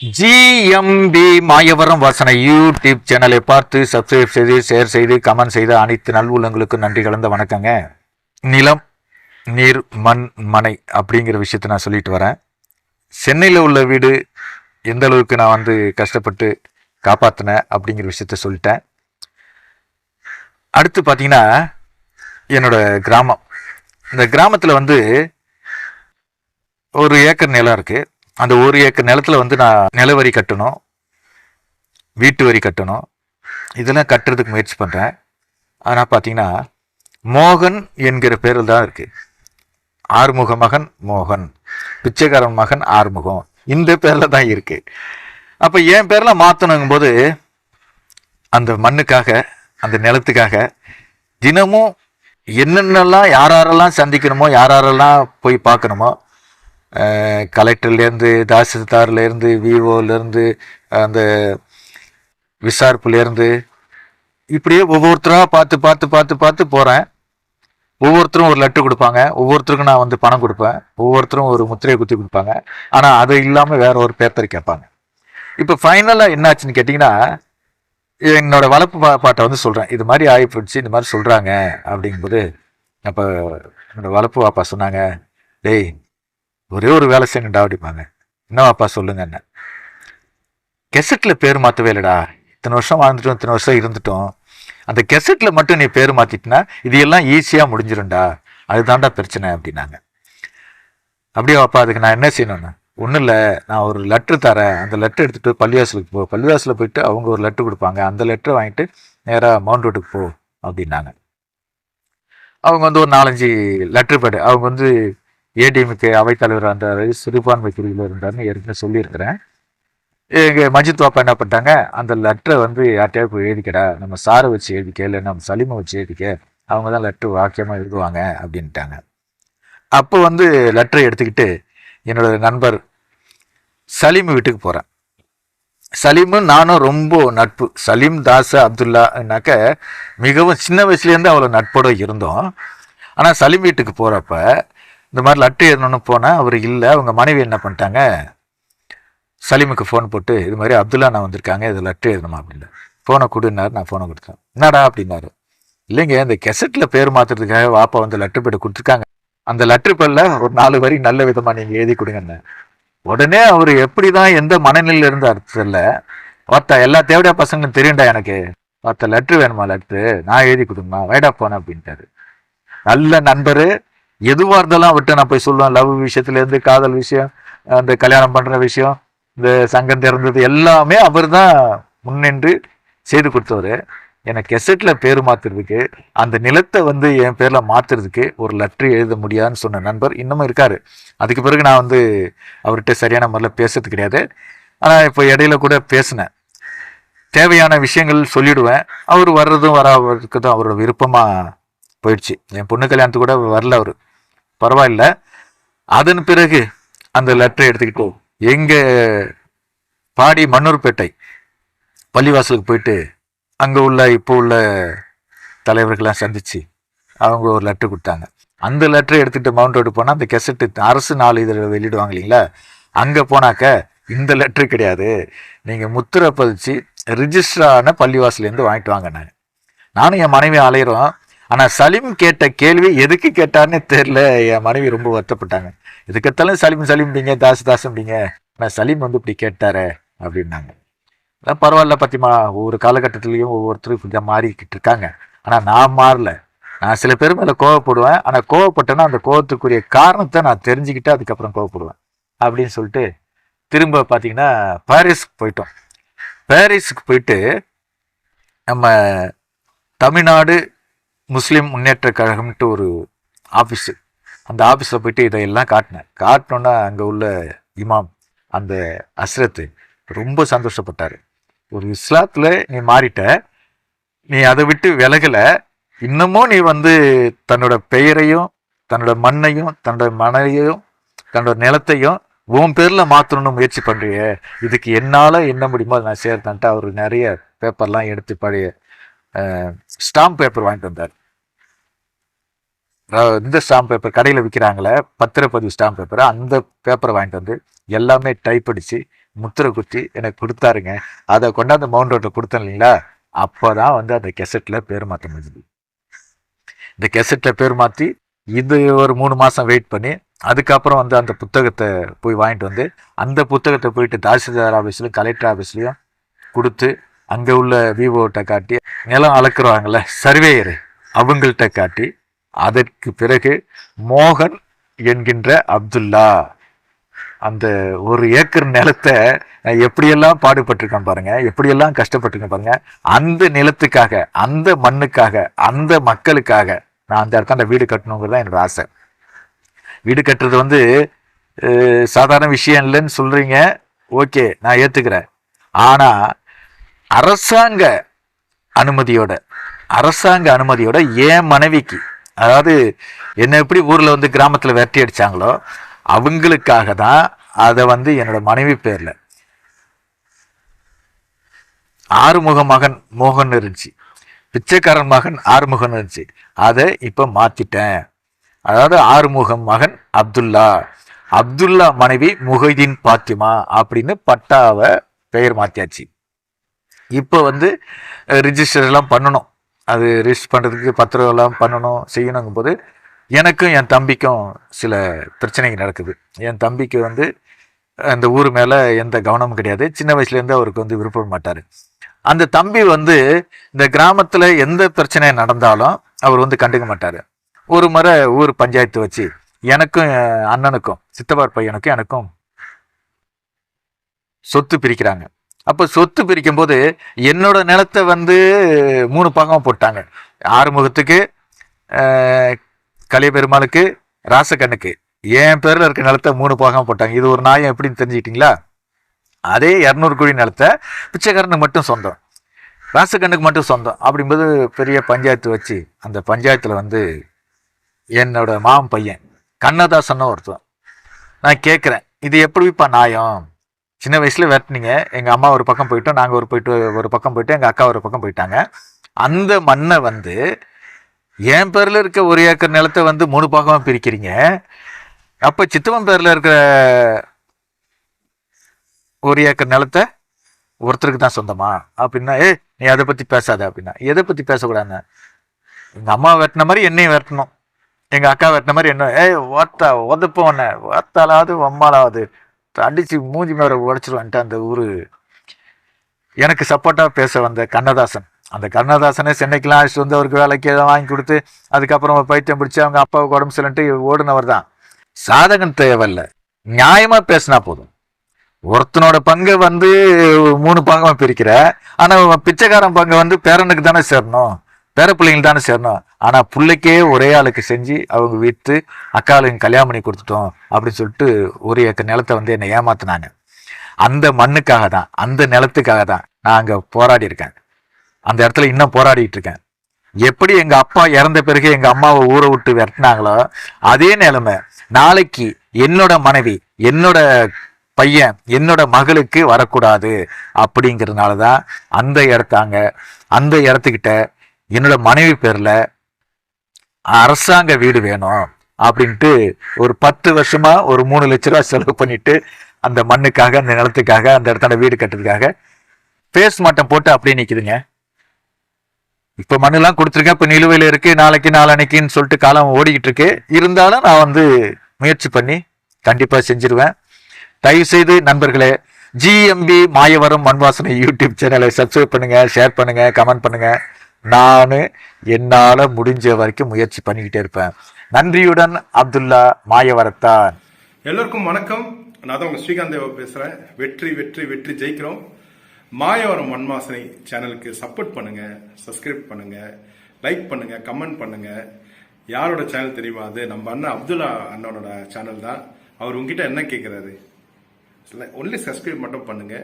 GMP Mayavaram வாசனை YouTube சேனலை பார்த்து சப்ஸ்கிரைப் செய்து ஷேர் செய்து கமெண்ட் செய்த அனைத்து நல்வுள்ளங்களுக்கும் நன்றி கலந்த வணக்கங்க. நிலம் நீர் மண் மனை அப்படிங்கிற விஷயத்தை நான் சொல்லிட்டு வரேன். சென்னையில் உள்ள வீடு எந்த அளவுக்கு நான் வந்து கஷ்டப்பட்டு காப்பாற்றினேன் அப்படிங்கிற விஷயத்த சொல்லிட்டேன். அடுத்து பார்த்தீங்கன்னா என்னோட கிராமம். இந்த கிராமத்தில் வந்து ஒரு ஏக்கர் நிலம் இருக்குது அந்த ஒரு ஏக்கர் நிலத்துல வந்து நான் நிலவரி கட்டணும் வீட்டு வரி கட்டணும். இதெல்லாம் கட்டுறதுக்கு முயற்சி பண்ணுறேன் ஆனால் பார்த்தீங்கன்னா மோகன் என்கிற பேரில் தான் இருக்குது ஆறுமுக மகன் மோகன். பிச்சைக்காரன் மகன் ஆறுமுகம். இந்த பேரில் தான் இருக்குது அப்போ என் பேரில் மாற்றணுங்கும் போது அந்த மண்ணுக்காக அந்த நிலத்துக்காக தினமும் என்னென்னலாம் யாரெல்லாம் சந்திக்கணுமோ யாரெல்லாம் போய் பார்க்கணுமோ கலெக்டர்லேருந்து தாசில்தார்லேருந்து விஓலேருந்து அந்த விசாரிப்புலேருந்து இப்படியே ஒவ்வொருத்தராக பார்த்து பார்த்து பார்த்து பார்த்து போகிறேன் ஒவ்வொருத்தரும் ஒரு லெட்டர் கொடுப்பாங்க. ஒவ்வொருத்தருக்கும் நான் வந்து பணம் கொடுப்பேன். ஒவ்வொருத்தரும் ஒரு முத்திரையை குத்தி கொடுப்பாங்க. ஆனால் அது இல்லாமல் வேற ஒரு பேப்பர் கேட்பாங்க. இப்போ ஃபைனலாக என்னாச்சுன்னு கேட்டிங்கன்னா என்னோட வளர்ப்பு பா பாட்டை வந்து சொல்கிறேன் இது மாதிரி ஆகி போயிடுச்சு இந்த மாதிரி சொல்கிறாங்க அப்படிங்கும்போது அப்போ என்னோடய வளர்ப்பு பாப்பா சொன்னாங்க டேய் ஒரே ஒரு வேலை செய்யணும்டா அப்படிப்பாங்க என்னவாப்பா சொல்லுங்க என்ன? கெசட்டில் பேர் மாற்றவே இல்லைடா. இத்தனை வருஷம் வாழ்ந்துட்டோம் இத்தனை வருஷம் இருந்துட்டோம். அந்த கெசட்டில் மட்டும் நீ பேர் மாற்றிட்டினா இது எல்லாம் ஈஸியாக முடிஞ்சிரும்டா. அதுதான்டா பிரச்சனை அப்படின்னாங்க. அப்படியே அப்பா அதுக்கு நான் என்ன செய்யணும்னு? ஒன்றும் இல்லை. நான் ஒரு லெட்ரு தரேன். அந்த லெட்டர் எடுத்துகிட்டு பள்ளிவாசலுக்கு போ. பள்ளிவாசலில் போயிட்டு அவங்க ஒரு லெட்ரு கொடுப்பாங்க. அந்த லெட்டரை வாங்கிட்டு நேராக மவுண்ட் ரோட்டுக்கு போ அப்படின்னாங்க. அவங்க வந்து ஒரு நாலஞ்சு லெட்ரு பேடு. அவங்க வந்து ஏடிஎம்கே அவைத்தலைவர் அந்த சிறுபான்மை பிரிவில் இருந்தார்னு ஏற்கனவே சொல்லியிருக்கிறேன். எங்கள் மஜித் பாப்பா என்ன பண்ணிட்டாங்க? அந்த லெட்டரை வந்து யார்கிட்டயாவது போய் எழுதிக்கடா. நம்ம சாரை வச்சு எழுதிக்க இல்லை நம்ம சலீமை வச்சு எழுதிக்க. அவங்க தான் லெட்ரு வாக்கியமாக எழுதுவாங்க அப்படின்ட்டாங்க. அப்போ வந்து லெட்டரை எடுத்துக்கிட்டு என்னோட நண்பர் சலீம் வீட்டுக்கு போகிறேன் சலீமும் நானும் ரொம்ப நட்பு. சலீம் தாஸ் அப்துல்லானாக்க மிகவும் சின்ன வயசுலேருந்து அவ்வளோ நட்போட இருந்தோம். ஆனால் சலீம் வீட்டுக்கு போகிறப்ப இந்த மாதிரி லட்டு எழுதணும்னு போனேன் அவர் இல்லை. அவங்க மனைவி என்ன பண்ணிட்டாங்க? சலீமுக்கு ஃபோன் போட்டு இது மாதிரி அப்துல்லா நான் வந்திருக்காங்க இது லட்டு எழுதணுமா அப்படின்னு ஃபோனை கொடுன்னாரு நான் ஃபோனை கொடுத்தேன். என்னடா அப்படின்னாரு. இல்லைங்க இந்த கெசட்டில் பேர் மாற்றுறதுக்காக வாப்பா வந்து லெட்ரு பேட்டை கொடுத்துருக்காங்க. அந்த லெட்ரு பேரில் ஒரு நாலு வரி நல்ல விதமாக நீங்கள் எழுதி கொடுங்கன்னு. உடனே அவர் எப்படி தான் எந்த மனநிலையில் இருந்தார் தெரியல பார்த்தா எல்லா தேவையா பசங்களும் தெரியும்டா எனக்கு. ஒருத்த லெட்ரு வேணுமா லெட்ரு நான் எழுதி கொடுங்கம்மா வேடா போனேன் அப்படின்ட்டாரு. நல்ல நண்பர் எதுவாக இருந்தாலும் விட்டு நான் போய் சொல்லுவேன். லவ் விஷயத்துலேருந்து காதல் விஷயம் அந்த கல்யாணம் பண்ணுற விஷயம் இந்த சங்கம் திறந்தது எல்லாமே அவர் தான் முன்னின்று செய்து கொடுத்தவர். எனக்கு கெசட்டில் பேர் மாற்றுறதுக்கு அந்த நிலத்தை வந்து என் பேரில் மாற்றுறதுக்கு ஒரு லெட்ரு எழுத முடியாதுன்னு சொன்ன நண்பர் இன்னமும் இருக்கார். அதுக்கு பிறகு நான் வந்து அவர்கிட்ட சரியான முறையில் பேசுறது கிடையாது. ஆனால் இப்போ இடையில கூட பேசினேன். தேவையான விஷயங்கள் சொல்லிடுவேன். அவர் வர்றதும் வராததுக்கு தான் அவரோட விருப்பமாக போயிடுச்சு. என் பொண்ணு கல்யாணத்துக்கு கூட வரல அவர். பரவாயில்ல. அதன் பிறகு அந்த லெட்டரை எடுத்துக்கிட்டு எங்கள் பாடி மன்னூர்பேட்டை பள்ளிவாசலுக்கு போயிட்டு அங்கே உள்ள இப்போ உள்ள தலைவர்கள்லாம் சந்தித்து அவங்க ஒரு லெட்ரு கொடுத்தாங்க. அந்த லெட்டரை எடுத்துகிட்டு மவுண்ட் ரோடு போனால் அந்த கெசட்டு அரசு நாலு இதில் வெளியிடுவாங்க இல்லைங்களா? அங்கே போனாக்க இந்த லெட்ரு கிடையாது. நீங்கள் முத்திரை பதிச்சு ரிஜிஸ்டரான பள்ளிவாசலேருந்து வாங்கிட்டு வாங்க நான். நானும் என் மனைவி அலையிறோம் ஆனால் சலீம் கேட்ட கேள்வி எதுக்கு கேட்டான்னு தெரில. என் மனைவி ரொம்ப வருத்தப்பட்டாங்க. எதுக்கெத்தாலும் சலீம் சலீம்பிங்க தாசு தாசம்பிங்க ஆனால் சலீம் வந்து இப்படி கேட்டாரே அப்படின்னாங்க. அதான் பரவாயில்ல பத்திமா. ஒவ்வொரு காலகட்டத்திலையும் ஒவ்வொருத்தரும் இப்படி தான் மாறிக்கிட்டு இருக்காங்க. ஆனால் நான் மாறல. நான் சில பேர் மேலே கோவப்படுவேன். ஆனால் கோவப்பட்டேன்னா அந்த கோவத்துக்குரிய காரணத்தை நான் தெரிஞ்சுக்கிட்டு அதுக்கப்புறம் கோவப்படுவேன். அப்படின்னு சொல்லிட்டு திரும்ப பார்த்தீங்கன்னா பாரிஸ்க்கு போயிட்டோம். பாரிஸுக்கு போயிட்டு நம்ம தமிழ்நாடு முஸ்லீம் முன்னேற்ற கழகம்ன்ட்டு ஒரு ஆஃபீஸு அந்த ஆஃபீஸில் போயிட்டு இதையெல்லாம் காட்டினேன். காட்டினோன்னா அங்கே உள்ள இமாம் அந்த அஸ்ரத்து ரொம்ப சந்தோஷப்பட்டார். ஒரு இஸ்லாத்தில் நீ மாறிட்ட நீ அதை விட்டு விலகலை இன்னமும் நீ வந்து தன்னோட பெயரையும் தன்னோட மண்ணையும் தன்னோட மனையையும் தன்னோட நிலத்தையும் உன் பேரில் மாற்றணும்னு முயற்சி பண்ணுறியே இதுக்கு என்னால் என்ன முடியுமோ நான் சேர்த்தேன்ட்டு அவர் நிறைய பேப்பர்லாம் எடுத்து பழைய ஸ்டாம்ப் பேப்பர் வாங்கிட்டு வந்தார். இந்த ஸ்டாம்ப் பேப்பர் கடையில் விற்கிறாங்களே பத்திரப்பதிவு ஸ்டாம்ப் பேப்பர் அந்த பேப்பரை வாங்கிட்டு வந்து எல்லாமே டைப் அடித்து முத்திரை குத்தி எனக்கு கொடுத்தாருங்க. அதை கொண்டாந்து மவுண்ட் ரோட்டில் கொடுத்தேன் இல்லைங்களா? அப்போ தான் வந்து அந்த கெசட்டில் பேர் மாற்ற முடிஞ்சது இந்த கெசட்டில் பேர் மாற்றி இது ஒரு மூணு மாதம் வெயிட் பண்ணி அதுக்கப்புறம் வந்து அந்த புத்தகத்தை போய் வாங்கிட்டு வந்து அந்த புத்தகத்தை போயிட்டு தாசில்தார் ஆஃபீஸ்லையும் கலெக்டர் ஆஃபீஸ்லையும் கொடுத்து அங்கே உள்ள விவோட்ட காட்டி நிலம் அளக்குறாங்கள சர்வேயர் அவங்கள்ட்ட காட்டி அதற்கு பிறகு மோகன் என்கின்ற அப்துல்லா அந்த ஒரு ஏக்கர் நிலத்தை நான் எப்படியெல்லாம் பாடுபட்டிருக்கேன் பாருங்க எப்படியெல்லாம் கஷ்டப்பட்டிருக்கேன் பாருங்க அந்த நிலத்துக்காக அந்த மண்ணுக்காக அந்த மக்களுக்காக நான் அந்த இடத்துல அந்த வீடு கட்டணுங்கிறது தான் என்னோட ஆசை. வீடு கட்டுறது வந்து சாதாரண விஷயம் இல்லைன்னு சொல்றீங்க ஓகே நான் ஏற்றுக்கிறேன் ஆனால் அரசாங்க அனுமதியோட அரசாங்க அனுமதியோட என் மனைவிக்கு அதாவது என்ன எப்படி ஊரில் வந்து கிராமத்தில் வெட்டி அடிச்சாங்களோ அவங்களுக்காக தான் அதை வந்து என்னோட மனைவி பேரில். ஆறுமுக மகன் மோகன் இருந்துச்சு. பிச்சைக்காரன் மகன் ஆறுமுகன் இருந்துச்சு. அதை இப்போ மாற்றிட்டேன் அதாவது ஆறுமுகம் மகன் அப்துல்லா. அப்துல்லா மனைவி முகைதீன் பாத்திமா அப்படின்னு பட்டாவை பெயர் மாற்றியாச்சு இப்போ வந்து ரிஜிஸ்டர்லாம் பண்ணணும். அது ரிஜிஸ்டர் பண்ணுறதுக்கு பத்திரம்லாம் பண்ணணும் செய்யணுங்கும் போது எனக்கும் என் தம்பிக்கும் சில பிரச்சனைகள் நடக்குது. என் தம்பிக்கு வந்து அந்த ஊர் மேலே எந்த கவனமும் கிடையாது. சின்ன வயசுலேருந்து அவருக்கு வந்து விருப்பம் மாட்டார். அந்த தம்பி வந்து இந்த கிராமத்தில் எந்த பிரச்சனை நடந்தாலும் அவர் வந்து கண்டுக்க மாட்டார். ஒரு முறை ஊர் பஞ்சாயத்து வச்சு எனக்கும் அண்ணனுக்கும் சித்தப்பார் பையனுக்கும் எனக்கும் சொத்து பிரிக்கிறாங்க. அப்போ சொத்து பிரிக்கும் போது என்னோட நிலத்தை வந்து மூணு பாகம் போட்டாங்க. ஆறுமுகத்துக்கு கலியபெருமாளுக்கு ராசக்கண்ணுக்கு. என் பேரில் இருக்க நிலத்தை மூணு பாகம் போட்டாங்க. இது ஒரு நாயம் எப்படின்னு தெரிஞ்சுக்கிட்டீங்களா? அதே இரநூறு குழி நிலத்தை பிச்சைக்காரனுக்கு மட்டும் சொந்தம். ராசக்கண்ணுக்கு மட்டும் சொந்தம். அப்படிங்கும்போது பெரிய பஞ்சாயத்து வச்சு அந்த பஞ்சாயத்தில் வந்து என்னோட மாமன் பையன் கண்ணதாசன்னு ஒருத்தன். நான் கேட்குறேன் இது எப்படிப்பா நியாயம்? சின்ன வயசில் வெட்டினீங்க எங்கள் அம்மா ஒரு பக்கம் போயிட்டோம் நாங்கள் ஒரு போயிட்டு ஒரு பக்கம் போயிட்டு எங்கள் அக்கா ஒரு பக்கம் போயிட்டாங்க. அந்த மண்ணை வந்து என் பேரில் இருக்க ஒரு ஏக்கர் நிலத்தை வந்து மூணு பாகமாக பிரிக்கிறீங்க. அப்போ சித்தவன் பேரில் இருக்கிற ஒரு ஏக்கர் நிலத்தை ஒருத்தருக்கு தான் சொந்தமா? அப்படின்னா ஏ நீ அதை பற்றி பேசாத அப்படின்னா. எதை பற்றி பேசக்கூடாதுன்னு? எங்கள் அம்மா வெட்டின மாதிரி என்னையும் வெட்டணும். எங்கள் அக்கா வெட்டின மாதிரி என்ன ஏய் ஓத்தா உதப்பவன ஓத்தாலாவது அம்மாலாவது அடித்து மூஞ்சி மேலே உடைச்சிருவான்ட்டு அந்த ஊர். எனக்கு சப்போர்ட்டாக பேச வந்த கண்ணதாசன். அந்த கண்ணதாசனே சென்னைக்கெலாம் அழைச்சிட்டு வந்து அவருக்கு வேலைக்கு எதாவது வாங்கி கொடுத்து அதுக்கப்புறம் பைத்தியம் பிடிச்சி அவங்க அப்பாவுக்கு உடம்பு சரியில்லைன்ட்டு ஓடுனவர் தான். சாதகம் தேவையில்ல. நியாயமாக பேசினா போதும். ஒருத்தனோட பங்கை வந்து மூணு பாகமா பிரிக்கிற. ஆனால் பிச்சைக்காரன் பங்கை வந்து பேரனுக்கு தானே சேரணும். பேர பிள்ளைங்களுக்கு தானே சேரணும். ஆனா பிள்ளைக்கே ஒரே ஆளுக்கு செஞ்சு அவங்க விற்று அக்காளுங்க கல்யாணம் பண்ணி கொடுத்துட்டோம் அப்படின்னு சொல்லிட்டு ஒரு ஏக்கர் நிலத்தை வந்து என்னை ஏமாத்தினாங்க. அந்த மண்ணுக்காக தான் அந்த நிலத்துக்காக தான் நான் அங்க போராடி இருக்கேன். அந்த இடத்துல இன்னும் போராடிட்டு இருக்கேன். எப்படி எங்க அப்பா இறந்த பிறகு எங்க அம்மாவை ஊரை விட்டு விரட்டினாங்களோ அதே நிலைமை. நாளைக்கு என்னோட மனைவி என்னோட பையன் என்னோட மகளுக்கு வரக்கூடாது அப்படிங்கிறதுனால தான் அந்த இடத்தாங்க அந்த இடத்துக்கிட்ட என்னோட மனைவி பேர்ல அரசாங்க வீடு வேணும் அப்படின்ட்டு ஒரு பத்து வருஷமா ஒரு மூணு லட்ச ரூபா செலவு பண்ணிட்டு அந்த மண்ணுக்காக அந்த நிலத்துக்காக அந்த இடத்தோட வீடு கட்டுறதுக்காக பேஸ் மாட்டம் போட்டு அப்படியே நிக்குதுங்க. இப்ப மண்ணெல்லாம் கொடுத்துருக்கேன் இப்ப நிலுவையில இருக்கு நாளைக்கு நாளன்னைக்குன்னு சொல்லிட்டு காலம் ஓடிக்கிட்டு இருக்கு. இருந்தாலும் நான் வந்து முயற்சி பண்ணி கண்டிப்பா செஞ்சிருவேன். தயவு செய்து நண்பர்களே ஜிஎம்பி மாயவரம் மண்வாசனை யூடியூப் சேனலை சப்ஸ்கிரைப் பண்ணுங்க ஷேர் பண்ணுங்க கமெண்ட் பண்ணுங்க. நான் என்னால் முடிஞ்ச வரைக்கும் முயற்சி பண்ணிக்கிட்டே இருப்பேன். நன்றியுடன் அப்துல்லா மாயவரத்தான். எல்லோருக்கும் வணக்கம். நான் தான் உங்க ஸ்ரீகாந்த் தேவா பேசுறேன். வெற்றி வெற்றி வெற்றி ஜெயிக்கிறோம். மாயவரம் மண்மாசனை சேனலுக்கு சப்போர்ட் பண்ணுங்க சப்ஸ்கிரைப் பண்ணுங்க லைக் பண்ணுங்க கமெண்ட் பண்ணுங்க. யாரோட சேனல் தெரியுமா அது? நம்ம அண்ணன் அப்துல்லா அண்ணனோட சேனல் தான். அவர் உங்ககிட்ட என்ன கேட்கிறாரு ஒன்லி சப்ஸ்கிரைப் மட்டும் பண்ணுங்க.